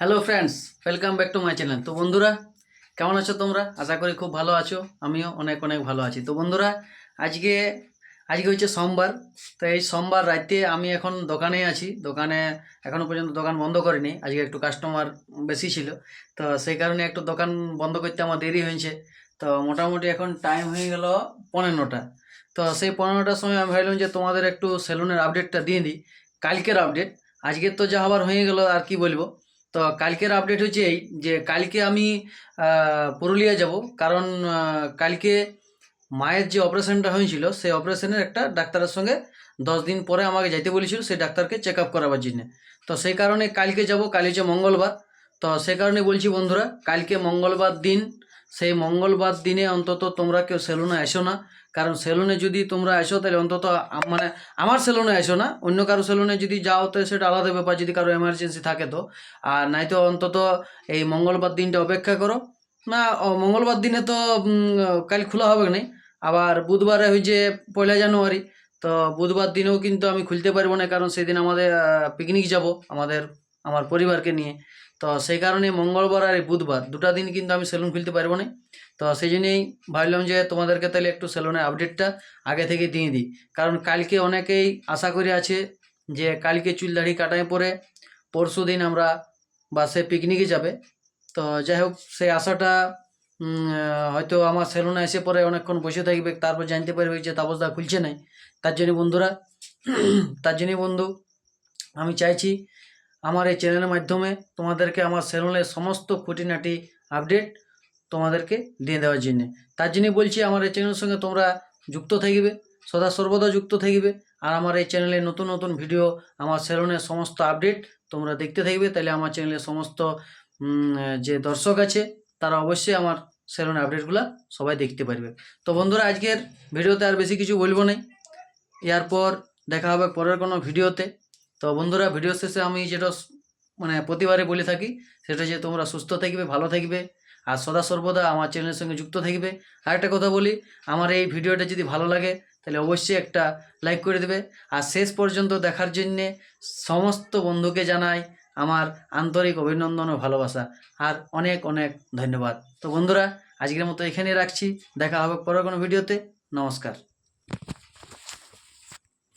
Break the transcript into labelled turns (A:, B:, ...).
A: Hello friends welcome back to my channel তো বন্ধুরা, কেমন আছো তোমরা? আশা করি খুব ভালো আছো। আমিও অনেক অনেক ভালো আছি। তো বন্ধুরা, আজকে আজকে হচ্ছে সোমবার। তো এই সোমবার রাতে আমি এখন দোকানে আছি। দোকানে এখনও পর্যন্ত দোকান বন্ধ করিনি। আজকে একটু কাস্টমার বেশি ছিল। তো সেই কারণে একটু দোকান বন্ধ করতে আমার দেরি হয়েছে। তো মোটামুটি এখন টাইম হয়ে গেল পনেরোটা। তো সেই পনেরোটার সময় আমি ভাবলাম যে তোমাদের একটু সেলুনের আপডেটটা দিয়ে দিই। কালকের আপডেট আজকের তো যা হবার হয়ে গেল, আর কি বলব? তো কালকের আপডেট হচ্ছে এই যে কালকে আমি পুরুলিয়া যাব। কারণ কালকে মায়ের যে অপারেশনটা হয়েছিল, সেই অপারেশনের একটা ডাক্তারের সঙ্গে দশ দিন পরে আমাকে যাইতে বলেছিল সেই ডাক্তারকে চেক আপ করাবার জন্যে। তো সেই কারণে কালকে যাব কাল হচ্ছে মঙ্গলবার। তো সেই কারণে বলছি বন্ধুরা, কালকে মঙ্গলবার দিন সেই মঙ্গলবার দিনে অন্তত তোমরা কেউ সেলুনে এসো না। কারণ সেলুনে যদি তোমরা এসো, তাহলে অন্তত মানে আমার সেলুনে এসো না, অন্য কারও সেলুনে যদি যাও তো সেটা আলাদা ব্যাপার যদি কারও এমার্জেন্সি থাকে তো। আর নাই তো অন্তত এই মঙ্গলবার দিনটা অপেক্ষা করো। না মঙ্গলবার দিনে তো কাল খোলা হবে না। আবার বুধবারে হয়েছে পয়লা জানুয়ারি, তো বুধবার দিনেও কিন্তু আমি খুলতে পারব না, কারণ সেদিন আমাদের পিকনিক যাব, আমাদের আমার পরিবারকে নিয়ে। তো সেই কারণে মঙ্গলবার আর বুধবার দুটা দিন কিন্তু আমি সেলুন খুলতে পারব না। তো সেই জন্যই ভাবলাম যে তোমাদেরকে তাহলে একটু সেলুনের আপডেটটা আগে থেকে দিয়ে দিই। কারণ কালকে অনেকেই আশা করে আছে যে কালকে চুল দাড়ি কাটায় পরে পরশু দিন আমরা বাসে পিকনিকে যাবে। তো যাই হোক, সেই আশাটা হয়তো আমার সেলুনে এসে পরে অনেকক্ষণ বসে থাকবে, তারপর জানতে পারবে যে তাপসদা খুলছে নাই। তার জন্য বন্ধুরা, তার জন্য বন্ধু, আমি চাইছি আমার এই চ্যানেলের মাধ্যমে তোমাদেরকে আমার সেলুনের সমস্ত খুঁটিনাটি আপডেট তোমাদেরকে দিয়ে দেওয়ার জন্য। তার জন্যই বলছি, আমার এই চ্যানেলের সঙ্গে তোমরা যুক্ত থাকবে, সদা সর্বদা যুক্ত থাকবে, আর আমার এই চ্যানেলে নতুন নতুন ভিডিও, আমার সেলুনের সমস্ত আপডেট তোমরা দেখতে থাকবে তাহলে আমার চ্যানেলের সমস্ত যে দর্শক আছে, তারা অবশ্যই আমার সেলুনের আপডেটগুলো সবাই দেখতে পারবে। তো বন্ধুরা, আজকের ভিডিওতে আর বেশি কিছু বলব না এরপর দেখা হবে পরের কোনো ভিডিওতে। তো বন্ধুরা ভিডিও শেষে আমি যেটা মানে প্রতিবারে বলে থাকি, সেটা যে তোমরা সুস্থ থাকবে, ভালো থাকবে, আর সদা সর্বদা আমার চ্যানেলের সঙ্গে যুক্ত থাকবে। আর একটা কথা বলি, আমার এই ভিডিওটা যদি ভালো লাগে, তাহলে অবশ্যই একটা লাইক করে দেবে। আর শেষ পর্যন্ত দেখার জন্যে সমস্ত বন্ধুকে জানাই আমার আন্তরিক অভিনন্দন ও ভালোবাসা, আর অনেক অনেক ধন্যবাদ। তো বন্ধুরা, আজকের মতো এখানেই রাখছি, দেখা হবে পরের কোনো ভিডিওতে নমস্কার।